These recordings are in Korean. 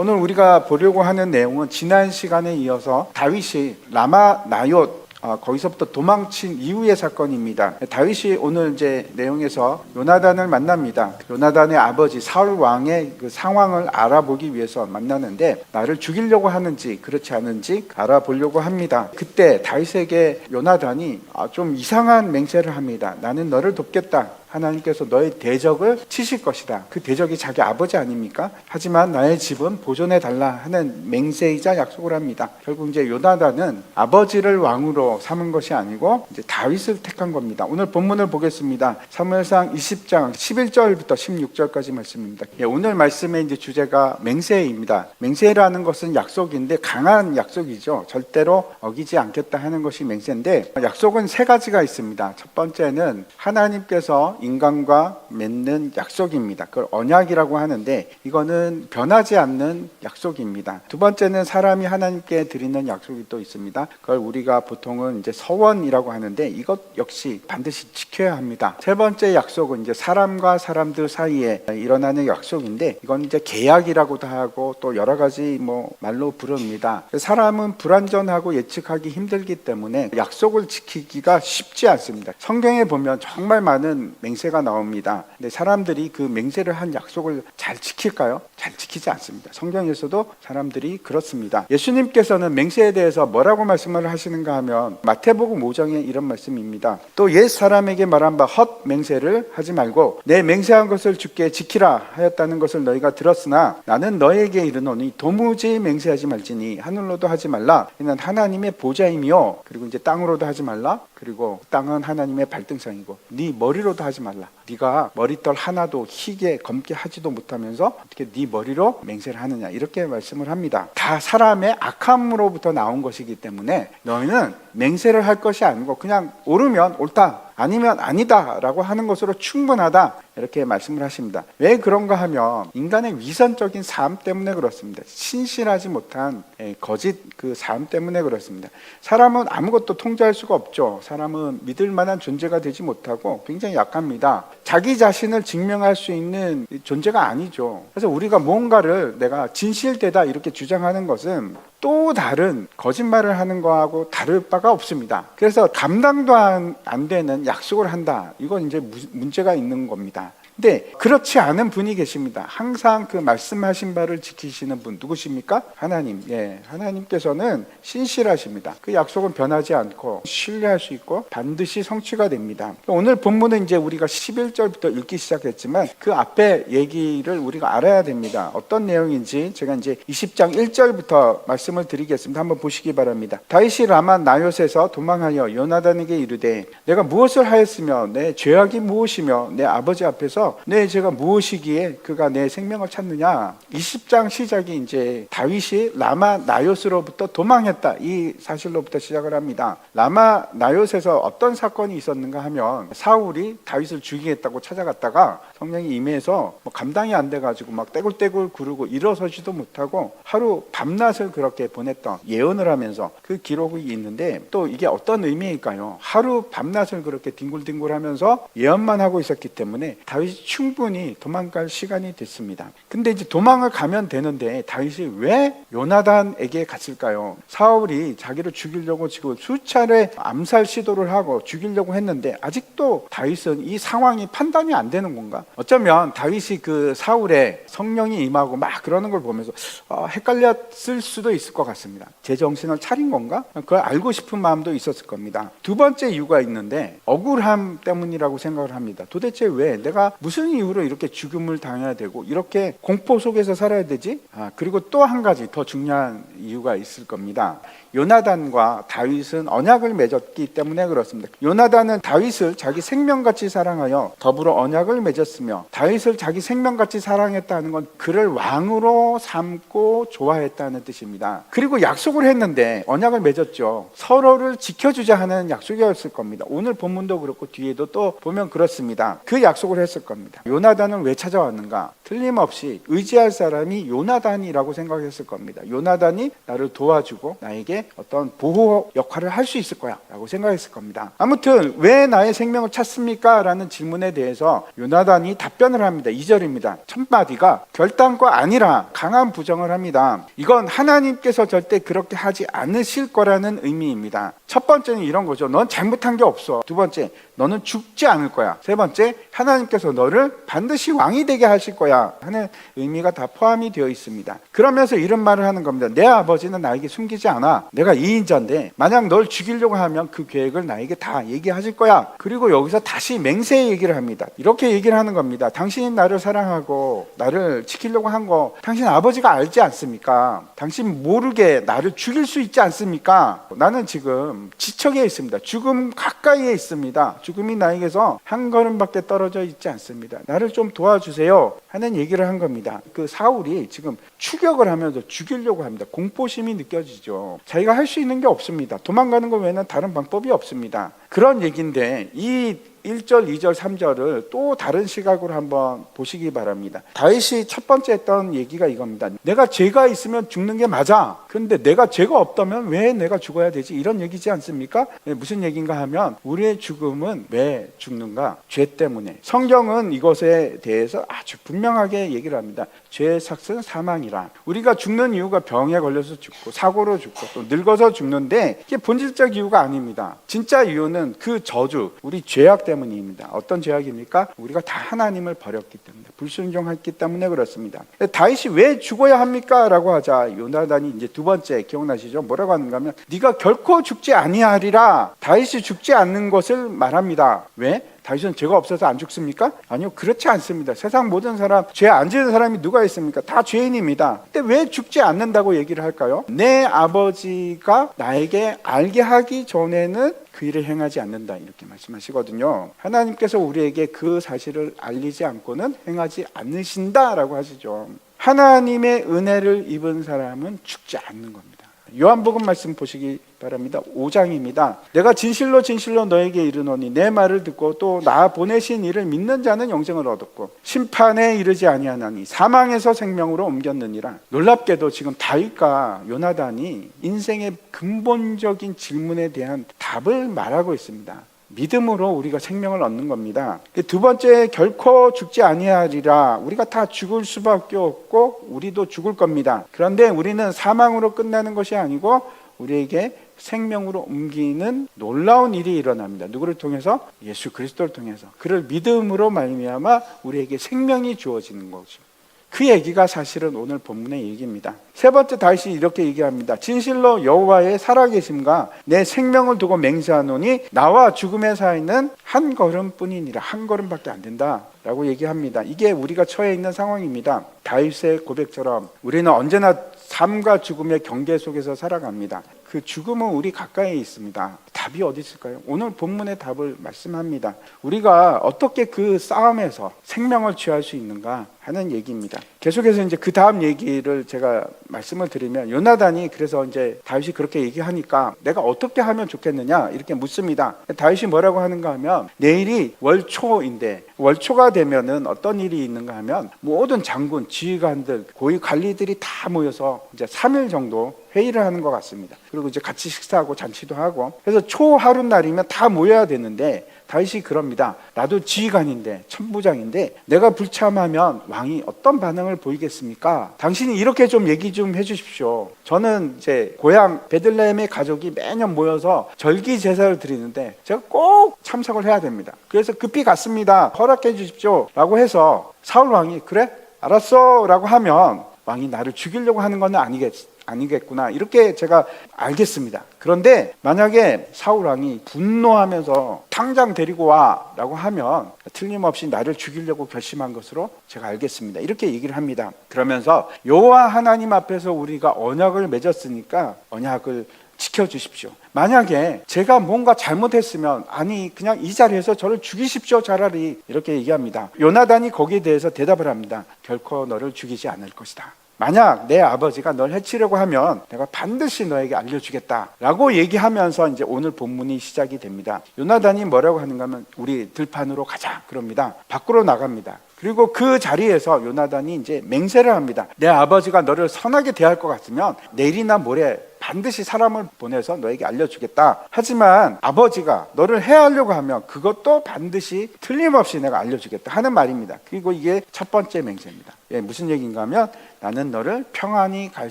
오늘 우리가 보려고 하는 내용은 지난 시간에 이어서 다윗이 라마 나옳 아, 거기서부터 도망친 이후의 사건입니다. 다윗이 오늘 이제 내용에서 요나단을 만납니다. 요나단의 아버지 사울 왕의 그 상황을 알아보기 위해서 만나는데 나를 죽이려고 하는지 그렇지 않은지 알아보려고 합니다. 그때 다윗에게 요나단이 아, 좀 이상한 맹세를 합니다. 나는 너를 돕겠다. 하나님께서 너의 대적을 치실 것이다. 그 대적이 자기 아버지 아닙니까? 하지만 나의 집은 보존해 달라 하는 맹세이자 약속을 합니다. 결국 이제 요나단은 아버지를 왕으로 삼은 것이 아니고 이제 다윗을 택한 겁니다. 오늘 본문을 보겠습니다. 사무엘상 20장 11절부터 16절까지 말씀입니다. 예, 오늘 말씀의 이제 주제가 맹세입니다. 맹세라는 것은 약속인데 강한 약속이죠. 절대로 어기지 않겠다 하는 것이 맹세인데 약속은 세 가지가 있습니다. 첫 번째는 하나님께서 인간과 맺는 약속입니다. 그걸 언약이라고 하는데 이거는 변하지 않는 약속입니다. 두 번째는 사람이 하나님께 드리는 약속이 또 있습니다. 그걸 우리가 보통은 이제 서원이라고 하는데 이것 역시 반드시 지켜야 합니다. 세 번째 약속은 이제 사람과 사람들 사이에 일어나는 약속인데 이건 이제 계약이라고도 하고 또 여러 가지 뭐 말로 부릅니다. 사람은 불완전하고 예측하기 힘들기 때문에 약속을 지키기가 쉽지 않습니다. 성경에 보면 정말 많은 맹세가 나옵니다. 근데 사람들이 그 맹세를 한 약속을 잘 지킬까요? 잘 지키지 않습니다. 성경에서도 사람들이 그렇습니다. 예수님께서는 맹세에 대해서 뭐라고 말씀을 하시는가 하면 마태복음 5장에 이런 말씀입니다. 또 옛 사람에게 말한 바 헛 맹세를 하지 말고 내 맹세한 것을 주께 지키라 하였다는 것을 너희가 들었으나 나는 너에게 이르노니 도무지 맹세하지 말지니 하늘로도 하지 말라 이는 하나님의 보좌이며 그리고 이제 땅으로도 하지 말라 그리고 땅은 하나님의 발등상이고 네 머리로도 하지 말라. 네가 머리털 하나도 희게 검게 하지도 못하면서 어떻게 네 머리로 맹세를 하느냐 이렇게 말씀을 합니다. 다 사람의 악함으로부터 나온 것이기 때문에 너희는 맹세를 할 것이 아니고 그냥 옳으면 옳다 아니면 아니다라고 하는 것으로 충분하다 이렇게 말씀을 하십니다. 왜 그런가 하면 인간의 위선적인 삶 때문에 그렇습니다. 신실하지 못한 예, 거짓 그 삶 때문에 그렇습니다. 사람은 아무것도 통제할 수가 없죠. 사람은 믿을 만한 존재가 되지 못하고 굉장히 약합니다. 자기 자신을 증명할 수 있는 존재가 아니죠. 그래서 우리가 뭔가를 내가 진실되다 이렇게 주장하는 것은 또 다른 거짓말을 하는 거하고 다를 바가 없습니다. 그래서 감당도 안, 안 되는 약속을 한다. 이건 이제 무- 문제가 있는 겁니다. 근데 그렇지 않은 분이 계십니다. 항상 그 말씀하신 바를 지키시는 분 누구십니까? 하나님. 예. 하나님께서는 신실하십니다. 그 약속은 변하지 않고 신뢰할 수 있고 반드시 성취가 됩니다. 오늘 본문은 이제 우리가 11절부터 읽기 시작했지만 그 앞에 얘기를 우리가 알아야 됩니다. 어떤 내용인지 제가 이제 20장 1절부터 말씀을 드리겠습니다. 한번 보시기 바랍니다. 다윗이 라마 나요에서 도망하여 요나단에게 이르되 내가 무엇을 하였으며 내 죄악이 무엇이며 내 아버지 앞에서 내 죄가 무엇이기에 그가 내 생명을 찾느냐? 20장 시작이 이제 다윗이 라마 나요스로부터 도망했다. 이 사실로부터 시작을 합니다. 라마 나요스에서 어떤 사건이 있었는가 하면 사울이 다윗을 죽이겠다고 찾아갔다가 성령이 임해서 뭐 감당이 안 돼가지고 막 떼굴떼굴 구르고 일어서지도 못하고 하루 밤낮을 그렇게 보냈던 예언을 하면서 그 기록이 있는데 또 이게 어떤 의미일까요? 하루 밤낮을 그렇게 뒹굴뒹굴 하면서 예언만 하고 있었기 때문에 다윗이 충분히 도망갈 시간이 됐습니다. 근데 이제 도망을 가면 되는데 다윗이 왜 요나단에게 갔을까요? 사울이 자기를 죽이려고 지금 수차례 암살 시도를 하고 죽이려고 했는데 아직도 다윗은 이 상황이 판단이 안 되는 건가? 어쩌면 다윗이 그 사울의 성령이 임하고 막 그러는 걸 보면서 어, 헷갈렸을 수도 있을 것 같습니다. 제 정신을 차린 건가? 그걸 알고 싶은 마음도 있었을 겁니다. 두 번째 이유가 있는데 억울함 때문이라고 생각을 합니다. 도대체 왜 내가 무슨 이유로 이렇게 죽음을 당해야 되고 이렇게 공포 속에서 살아야 되지? 아, 그리고 또 한 가지 더 중요한 이유가 있을 겁니다. 요나단과 다윗은 언약을 맺었기 때문에 그렇습니다. 요나단은 다윗을 자기 생명같이 사랑하여 더불어 언약을 맺었 으며 다윗을 자기 생명같이 사랑했다는 건 그를 왕으로 삼고 좋아했다는 뜻입니다. 그리고 약속을 했는데 언약을 맺었죠. 서로를 지켜주자 하는 약속이었을 겁니다. 오늘 본문도 그렇고 뒤에도 또 보면 그렇습니다. 그 약속을 했을 겁니다. 요나단은 왜 찾아왔는가? 틀림없이 의지할 사람이 요나단이라고 생각했을 겁니다. 요나단이 나를 도와주고 나에게 어떤 보호 역할을 할 수 있을 거야 라고 생각했을 겁니다. 아무튼 왜 나의 생명을 찾습니까? 라는 질문에 대해서 요나단이 답변을 합니다. 2절입니다. 첫 마디가 결단과 아니라 강한 부정을 합니다. 이건 하나님께서 절대 그렇게 하지 않으실 거라는 의미입니다. 첫 번째는 이런 거죠. 넌 잘못한 게 없어. 두 번째, 너는 죽지 않을 거야. 세 번째, 하나님께서 너를 반드시 왕이 되게 하실 거야 하는 의미가 다 포함이 되어 있습니다. 그러면서 이런 말을 하는 겁니다. 내 아버지는 나에게 숨기지 않아. 내가 이인자인데 만약 널 죽이려고 하면 그 계획을 나에게 다 얘기하실 거야. 그리고 여기서 다시 맹세 얘기를 합니다. 이렇게 얘기를 하는 겁니다. 당신이 나를 사랑하고 나를 지키려고 한 거 당신 아버지가 알지 않습니까? 당신 모르게 나를 죽일 수 있지 않습니까? 나는 지금 지척에 있습니다. 죽음 가까이에 있습니다. 죽음이 나에게서 한 걸음밖에 떨어져 있지 않습니다. 나를 좀 도와주세요. 하는 얘기를 한 겁니다. 그 사울이 지금 추격을 하면서 죽이려고 합니다. 공포심이 느껴지죠. 자기가 할 수 있는 게 없습니다. 도망가는 것 외에는 다른 방법이 없습니다. 그런 얘기인데 이 1절, 2절, 3절을 또 다른 시각으로 한번 보시기 바랍니다. 다윗이 첫 번째 했던 얘기가 이겁니다. 내가 죄가 있으면 죽는 게 맞아. 그런데 내가 죄가 없다면 왜 내가 죽어야 되지? 이런 얘기지 않습니까? 네, 무슨 얘기인가 하면 우리의 죽음은 왜 죽는가? 죄 때문에. 성경은 이것에 대해서 아주 분명하게 얘기를 합니다. 죄의 삭은 사망이라. 우리가 죽는 이유가 병에 걸려서 죽고 사고로 죽고 또 늙어서 죽는데 이게 본질적 이유가 아닙니다. 진짜 이유는 그 저주, 우리 죄악 때문입니다. 어떤 죄악입니까? 우리가 다 하나님을 버렸기 때문에 불순종했기 때문에 그렇습니다. 다윗이 왜 죽어야 합니까? 라고 하자 요나단이 이제 두 번째 기억나시죠? 뭐라고 하는가 하면 네가 결코 죽지 아니하리라. 다윗이 죽지 않는 것을 말합니다. 왜? 다윗은 죄가 없어서 안 죽습니까? 아니요, 그렇지 않습니다. 세상 모든 사람, 죄 안 지은 사람이 누가 있습니까? 다 죄인입니다. 근데 왜 죽지 않는다고 얘기를 할까요? 내 아버지가 나에게 알게 하기 전에는 그 일을 행하지 않는다. 이렇게 말씀하시거든요. 하나님께서 우리에게 그 사실을 알리지 않고는 행하지 않으신다라고 하시죠. 하나님의 은혜를 입은 사람은 죽지 않는 겁니다. 요한복음 말씀 보시기 바랍니다. 5장입니다. 내가 진실로 진실로 너에게 이르노니 내 말을 듣고 또 나 보내신 이를 믿는 자는 영생을 얻었고 심판에 이르지 아니하나니 사망에서 생명으로 옮겼느니라. 놀랍게도 지금 다윗과 요나단이 인생의 근본적인 질문에 대한 답을 말하고 있습니다. 믿음으로 우리가 생명을 얻는 겁니다. 두 번째 결코 죽지 아니하리라. 우리가 다 죽을 수밖에 없고 우리도 죽을 겁니다. 그런데 우리는 사망으로 끝나는 것이 아니고 우리에게 생명으로 옮기는 놀라운 일이 일어납니다. 누구를 통해서? 예수 그리스도를 통해서. 그를 믿음으로 말미암아 우리에게 생명이 주어지는 것입니다. 그 얘기가 사실은 오늘 본문의 얘기입니다. 세 번째 다시 이렇게 얘기합니다. 진실로 여호와의 살아계심과 내 생명을 두고 맹세하노니 나와 죽음의 사이는 한 걸음뿐이니라. 한 걸음밖에 안 된다라고 얘기합니다. 이게 우리가 처해 있는 상황입니다. 다윗의 고백처럼 우리는 언제나 삶과 죽음의 경계 속에서 살아갑니다. 그 죽음은 우리 가까이에 있습니다. 답이 어디 있을까요? 오늘 본문의 답을 말씀합니다. 우리가 어떻게 그 싸움에서 생명을 취할 수 있는가 하는 얘기입니다. 계속해서 이제 그 다음 얘기를 제가 말씀을 드리면 요나단이 그래서 이제 다윗이 그렇게 얘기하니까 내가 어떻게 하면 좋겠느냐 이렇게 묻습니다. 다윗이 뭐라고 하는가 하면 내일이 월초인데 월초가 되면은 어떤 일이 있는가 하면 모든 장군, 지휘관들, 고위 관리들이 다 모여서 이제 3일 정도 회의를 하는 것 같습니다. 그리고 이제 같이 식사하고 잔치도 하고 그래서 초 하룻 날이면 다 모여야 되는데 다윗이 그럽니다. 나도 지휘관인데 천부장인데 내가 불참하면 왕이 어떤 반응을 보이겠습니까? 당신이 이렇게 좀 얘기 좀 해주십시오. 저는 이제 고향 베들레헴의 가족이 매년 모여서 절기 제사를 드리는데 제가 꼭 참석을 해야 됩니다. 그래서 급히 갔습니다. 허락해 주십시오.라고 해서 사울 왕이 그래 알았어라고 하면 왕이 나를 죽이려고 하는 건 아니겠. 아니겠구나 이렇게 제가 알겠습니다. 그런데 만약에 사울 왕이 분노하면서 당장 데리고 와 라고 하면 틀림없이 나를 죽이려고 결심한 것으로 제가 알겠습니다. 이렇게 얘기를 합니다. 그러면서 여호와 하나님 앞에서 우리가 언약을 맺었으니까 언약을 지켜 주십시오. 만약에 제가 뭔가 잘못했으면 아니 그냥 이 자리에서 저를 죽이십시오 차라리 이렇게 얘기합니다. 요나단이 거기에 대해서 대답을 합니다. 결코 너를 죽이지 않을 것이다. 만약 내 아버지가 널 해치려고 하면 내가 반드시 너에게 알려주겠다라고 얘기하면서 이제 오늘 본문이 시작이 됩니다. 요나단이 뭐라고 하는가 하면 우리 들판으로 가자 그럽니다. 밖으로 나갑니다. 그리고 그 자리에서 요나단이 이제 맹세를 합니다. 내 아버지가 너를 선하게 대할 것 같으면 내일이나 모레 반드시 사람을 보내서 너에게 알려주겠다. 하지만 아버지가 너를 해하려고 하면 그것도 반드시 틀림없이 내가 알려주겠다 하는 말입니다. 그리고 이게 첫 번째 맹세입니다. 예, 무슨 얘기인가 하면 나는 너를 평안히 갈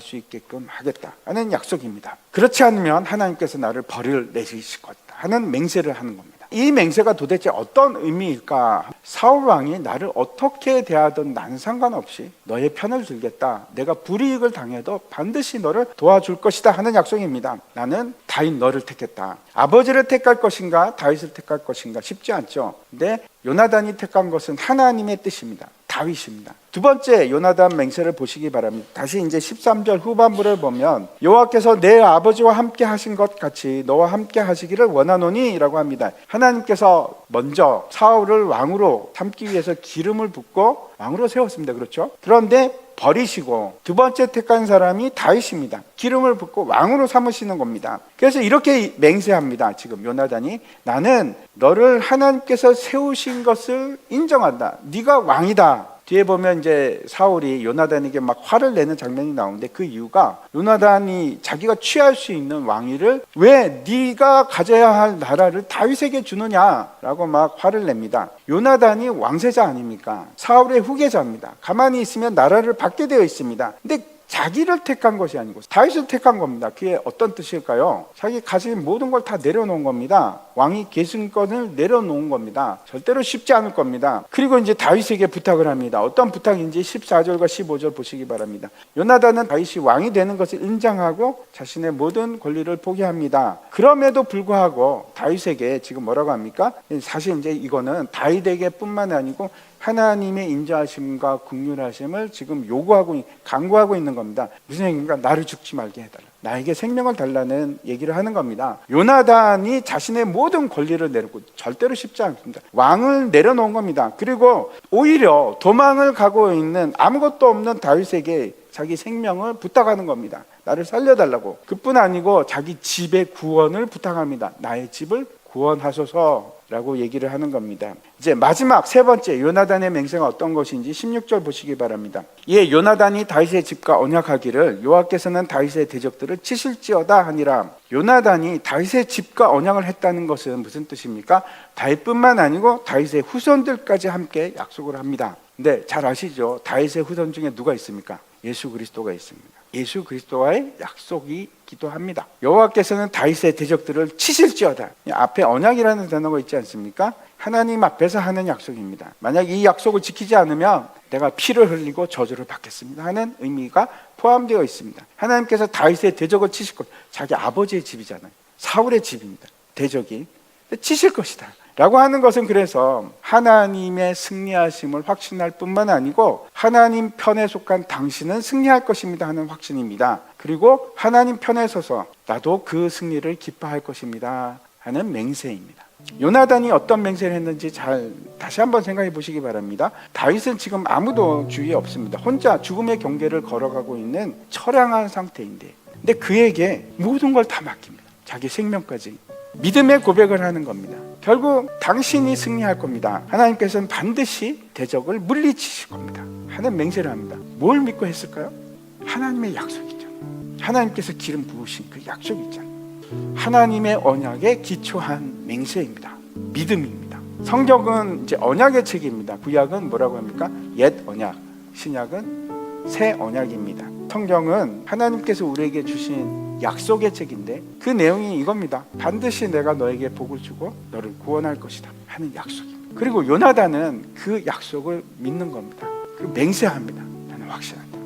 수 있게끔 하겠다 하는 약속입니다. 그렇지 않으면 하나님께서 나를 벌을 내리실 것이다 하는 맹세를 하는 겁니다. 이 맹세가 도대체 어떤 의미일까? 사울 왕이 나를 어떻게 대하든 나는 상관없이 너의 편을 들겠다. 내가 불이익을 당해도 반드시 너를 도와줄 것이다 하는 약속입니다. 나는 다윗 너를 택했다. 아버지를 택할 것인가 다윗을 택할 것인가 쉽지 않죠. 근데 요나단이 택한 것은 하나님의 뜻입니다. 다윗입니다. 두 번째 요나단 맹세를 보시기 바랍니다. 다시 이제 13절 후반부를 보면 여호와께서 내 아버지와 함께 하신 것 같이 너와 함께 하시기를 원하노니라고 합니다. 하나님께서 먼저 사울을 왕으로 삼기 위해서 기름을 붓고 왕으로 세웠습니다. 그렇죠? 그런데 버리시고 두 번째 택한 사람이 다윗입니다. 기름을 붓고 왕으로 삼으시는 겁니다. 그래서 이렇게 맹세합니다. 지금 요나단이 나는 너를 하나님께서 세우신 것을 인정한다. 네가 왕이다. 뒤에 보면 이제 사울이 요나단에게 막 화를 내는 장면이 나오는데 그 이유가 요나단이 자기가 취할 수 있는 왕위를 왜 네가 가져야 할 나라를 다윗에게 주느냐라고 막 화를 냅니다. 요나단이 왕세자 아닙니까? 사울의 후계자입니다. 가만히 있으면 나라를 받게 되어 있습니다. 근데 자기를 택한 것이 아니고 다윗을 택한 겁니다. 그게 어떤 뜻일까요? 자기 가진 모든 걸 다 내려놓은 겁니다. 왕이 계승권을 내려놓은 겁니다. 절대로 쉽지 않을 겁니다. 그리고 이제 다윗에게 부탁을 합니다. 어떤 부탁인지 14절과 15절 보시기 바랍니다. 요나단은 다윗이 왕이 되는 것을 인정하고 자신의 모든 권리를 포기합니다. 그럼에도 불구하고 다윗에게 지금 뭐라고 합니까? 사실 이제 이거는 다윗에게뿐만 아니고 하나님의 인자하심과 국률하심을 지금 요구하고 강구하고 있는 겁니다. 무슨 얘기인가? 나를 죽지 말게 해달라. 나에게 생명을 달라는 얘기를 하는 겁니다. 요나단이 자신의 모든 권리를 내놓고 절대로 쉽지 않습니다. 왕을 내려놓은 겁니다. 그리고 오히려 도망을 가고 있는 아무것도 없는 다윗에게 자기 생명을 부탁하는 겁니다. 나를 살려달라고. 그뿐 아니고 자기 집의 구원을 부탁합니다. 나의 집을 구원하소서라고 얘기를 하는 겁니다. 이제 마지막 세 번째 요나단의 맹세가 어떤 것인지 16절 보시기 바랍니다. 예, 요나단이 다윗의 집과 언약하기를 여호와께서는 다윗의 대적들을 치실지어다 하니라. 요나단이 다윗의 집과 언약을 했다는 것은 무슨 뜻입니까? 다윗뿐만 아니고 다윗의 후손들까지 함께 약속을 합니다. 근데 잘 아시죠? 다윗의 후손 중에 누가 있습니까? 예수 그리스도가 있습니다. 예수 그리스도와의 약속이 기도합니다. 여호와께서는 다윗의 대적들을 치실지어다. 앞에 언약이라는 단어가 있지 않습니까? 하나님 앞에서 하는 약속입니다. 만약 이 약속을 지키지 않으면 내가 피를 흘리고 저주를 받겠습니다 하는 의미가 포함되어 있습니다. 하나님께서 다윗의 대적을 치실 것. 자기 아버지의 집이잖아요. 사울의 집입니다. 대적이 치실 것이다. 라고 하는 것은 그래서 하나님의 승리하심을 확신할 뿐만 아니고 하나님 편에 속한 당신은 승리할 것입니다 하는 확신입니다. 그리고 하나님 편에 서서 나도 그 승리를 기뻐할 것입니다 하는 맹세입니다. 요나단이 어떤 맹세를 했는지 잘 다시 한번 생각해 보시기 바랍니다. 다윗은 지금 아무도 주위에 없습니다. 혼자 죽음의 경계를 걸어가고 있는 처량한 상태인데, 근데 그에게 모든 걸 다 맡깁니다. 자기 생명까지 믿음의 고백을 하는 겁니다. 결국 당신이 승리할 겁니다. 하나님께서는 반드시 대적을 물리치실 겁니다. 하는 맹세를 합니다. 뭘 믿고 했을까요? 하나님의 약속이죠. 하나님께서 기름 부으신 그 약속이 있잖아요. 하나님의 언약에 기초한 맹세입니다. 믿음입니다. 성경은 이제 언약의 책입니다. 구약은 뭐라고 합니까? 옛 언약, 신약은 새 언약입니다. 성경은 하나님께서 우리에게 주신 약속의 책인데 그 내용이 이겁니다. 반드시 내가 너에게 복을 주고 너를 구원할 것이다 하는 약속입니다. 그리고 요나단은 그 약속을 믿는 겁니다. 그리고 맹세합니다. 나는 확신한다.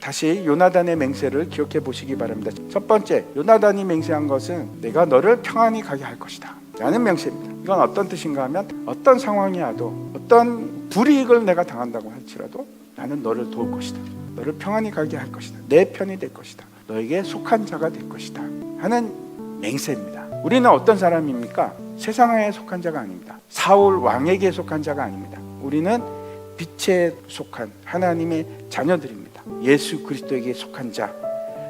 다시 요나단의 맹세를 기억해 보시기 바랍니다. 첫 번째, 요나단이 맹세한 것은 내가 너를 평안히 가게 할 것이다. 라는 맹세입니다. 이건 어떤 뜻인가 하면 어떤 상황이 와도 어떤 불이익을 내가 당한다고 할지라도 나는 너를 도울 것이다. 너를 평안히 가게 할 것이다. 내 편이 될 것이다. 너에게 속한 자가 될 것이다. 하는 맹세입니다. 우리는 어떤 사람입니까? 세상에 속한 자가 아닙니다. 사울 왕에게 속한 자가 아닙니다. 우리는 빛에 속한 하나님의 자녀들입니다. 예수 그리스도에게 속한 자.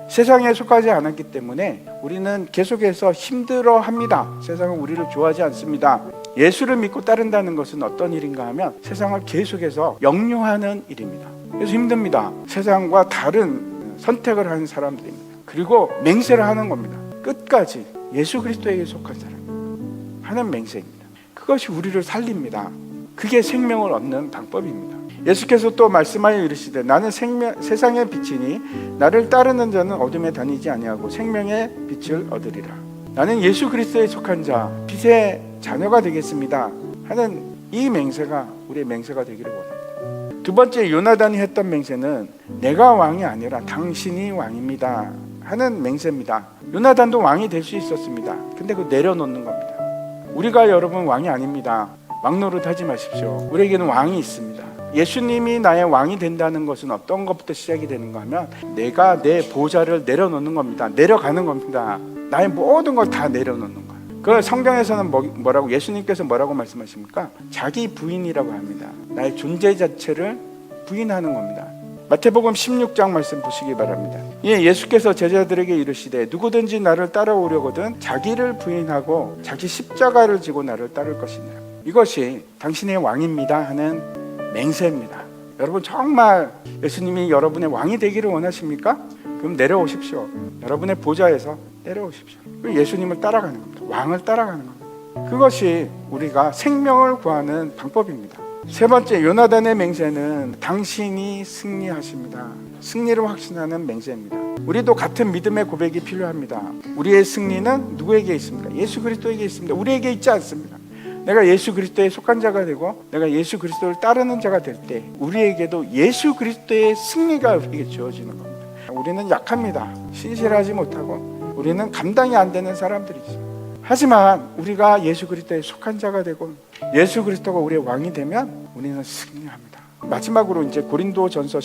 세상에 속하지 않았기 때문에 우리는 계속해서 힘들어 합니다. 세상은 우리를 좋아하지 않습니다. 예수를 믿고 따른다는 것은 어떤 일인가 하면 세상을 계속해서 역류하는 일입니다. 그래서 힘듭니다. 세상과 다른 선택을 하는 사람들입니다. 그리고 맹세를 하는 겁니다. 끝까지 예수 그리스도에게 속한 사람 하는 맹세입니다. 그것이 우리를 살립니다. 그게 생명을 얻는 방법입니다. 예수께서 또 말씀하여 이르시되 나는 생명, 세상의 빛이니 나를 따르는 자는 어둠에 다니지 아니하고 생명의 빛을 얻으리라. 나는 예수 그리스도에 속한 자 빛의 자녀가 되겠습니다. 하는 이 맹세가 우리의 맹세가 되기를 원합니다. 두 번째 요나단이 했던 맹세는 내가 왕이 아니라 당신이 왕입니다. 하는 맹세입니다. 요나단도 왕이 될 수 있었습니다. 근데 그 내려놓는 겁니다. 우리가 여러분 왕이 아닙니다. 왕 노릇 하지 마십시오. 우리에게는 왕이 있습니다. 예수님이 나의 왕이 된다는 것은 어떤 것부터 시작이 되는가 하면 내가 내 보좌를 내려놓는 겁니다. 내려가는 겁니다. 나의 모든 걸 다 내려놓는. 그 성경에서는 뭐, 뭐라고 예수님께서 뭐라고 말씀하십니까? 자기 부인이라고 합니다. 나의 존재 자체를 부인하는 겁니다. 마태복음 16장 말씀 보시기 바랍니다. 예, 예수께서 제자들에게 이르시되 누구든지 나를 따라오려거든 자기를 부인하고 자기 십자가를 지고 나를 따를 것이니라. 이것이 당신의 왕입니다 하는 맹세입니다. 여러분 정말 예수님이 여러분의 왕이 되기를 원하십니까? 그럼 내려오십시오. 여러분의 보좌에서 내려오십시오. 예수님을 따라가는 겁니다. 왕을 따라가는 겁니다. 그것이 우리가 생명을 구하는 방법입니다. 세 번째 요나단의 맹세는 당신이 승리하십니다. 승리를 확신하는 맹세입니다. 우리도 같은 믿음의 고백이 필요합니다. 우리의 승리는 누구에게 있습니까? 예수 그리스도에게 있습니다. 우리에게 있지 않습니다. 내가 예수 그리스도에 속한 자가 되고 내가 예수 그리스도를 따르는 자가 될 때 우리에게도 예수 그리스도의 승리가 우리에게 주어지는 겁니다. 우리는 약합니다. 신실하지 못하고 우리는 감당이 안 되는 사람들이죠. 하지만 우리가 예수 그리스도에 속한 자가 되고 예수 그리스도가 우리의 왕이 되면 우리는 승리합니다. 마지막으로 이제 고린도전서